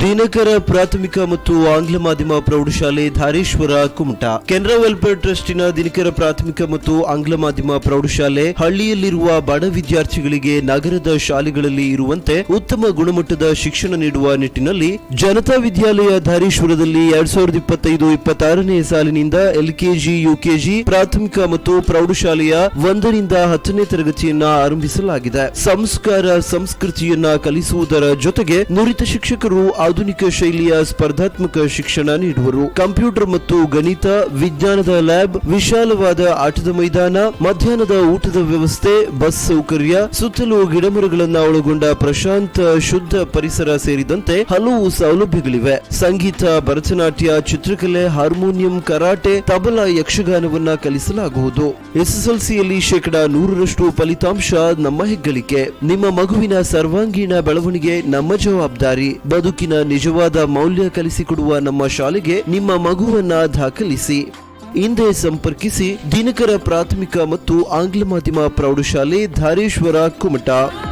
ದಿನಕರ ಪ್ರಾಥಮಿಕ ಮತ್ತು ಆಂಗ್ಲ ಮಾಧ್ಯಮ ಪ್ರೌಢಶಾಲೆ ಧಾರೇಶ್ವರ ಕುಮಟಾ. ಕೆನರಾ ವೆಲ್ಫೇರ್ ಟ್ರಸ್ಟಿನ ದಿನಕರ ಪ್ರಾಥಮಿಕ ಮತ್ತು ಆಂಗ್ಲ ಮಾಧ್ಯಮ ಪ್ರೌಢಶಾಲೆ ಹಳ್ಳಿಯಲ್ಲಿರುವ ಬಡ ವಿದ್ಯಾರ್ಥಿಗಳಿಗೆ ನಗರದ ಶಾಲೆಗಳಲ್ಲಿ ಇರುವಂತೆ ಉತ್ತಮ ಗುಣಮಟ್ಟದ ಶಿಕ್ಷಣ ನೀಡುವ ನಿಟ್ಟಿನಲ್ಲಿ ಜನತಾ ವಿದ್ಯಾಲಯ ಧಾರೇಶ್ವರದಲ್ಲಿ ಎರಡ್ ಸಾವಿರದ ಇಪ್ಪತ್ತೈದು ಇಪ್ಪತ್ತಾರನೇ ಸಾಲಿನಿಂದ ಎಲ್ಕೆಜಿ, ಯುಕೆಜಿ ಪ್ರಾಥಮಿಕ ಮತ್ತು ಪ್ರೌಢಶಾಲೆಯ ಒಂದರಿಂದ ಹತ್ತನೇ ತರಗತಿಯನ್ನ ಆರಂಭಿಸಲಾಗಿದೆ. ಸಂಸ್ಕಾರ, ಸಂಸ್ಕೃತಿಯನ್ನ ಕಲಿಸುವುದರ ಜೊತೆಗೆ ನುರಿತ ಶಿಕ್ಷಕರು ಆಧುನಿಕ ಶೈಲಿಯ ಸ್ಪರ್ಧಾತ್ಮಕ ಶಿಕ್ಷಣ ನೀಡುವರು. ಕಂಪ್ಯೂಟರ್ ಮತ್ತು ಗಣಿತ, ವಿಜ್ಞಾನದ ಲ್ಯಾಬ್, ವಿಶಾಲವಾದ ಆಟದ ಮೈದಾನ, ಮಧ್ಯಾಹ್ನದ ಊಟದ ವ್ಯವಸ್ಥೆ, ಬಸ್ ಸೌಕರ್ಯ, ಸುತ್ತಲೂ ಗಿಡಮರಗಳನ್ನ ಒಳಗೊಂಡ ಪ್ರಶಾಂತ, ಶುದ್ಧ ಪರಿಸರ ಸೇರಿದಂತೆ ಹಲವು ಸೌಲಭ್ಯಗಳಿವೆ. ಸಂಗೀತ, ಭರತನಾಟ್ಯ, ಚಿತ್ರಕಲೆ, ಹಾರ್ಮೋನಿಯಂ, ಕರಾಟೆ, ತಬಲ ಯಕ್ಷಗಾನವನ್ನ ಕಲಿಸಲಾಗುವುದು. ಎಸ್ಎಸ್ಎಲ್ಸಿಯಲ್ಲಿ ಶೇಕಡಾ ನೂರರಷ್ಟು ಫಲಿತಾಂಶ ನಮ್ಮ ಹೆಗ್ಗಳಿಕೆ. ನಿಮ್ಮ ಮಗುವಿನ ಸರ್ವಾಂಗೀಣ ಬೆಳವಣಿಗೆ ನಮ್ಮ ಜವಾಬ್ದಾರಿ. ಬದುಕಿನ ನಿಜವಾದ ಮೌಲ್ಯ ಕಲಿಸಿಕೊಡುವ ನಮ್ಮ ಶಾಲೆಗೆ ನಿಮ್ಮ ಮಗುವನ್ನ ದಾಖಲಿಸಿ. ಹಿಂದೆ ಸಂಪರ್ಕಿಸಿ ದಿನಕರ ಪ್ರಾಥಮಿಕ ಮತ್ತು ಆಂಗ್ಲ ಮಾಧ್ಯಮ ಪ್ರೌಢಶಾಲೆ ಧಾರೇಶ್ವರ ಕುಮಟಾ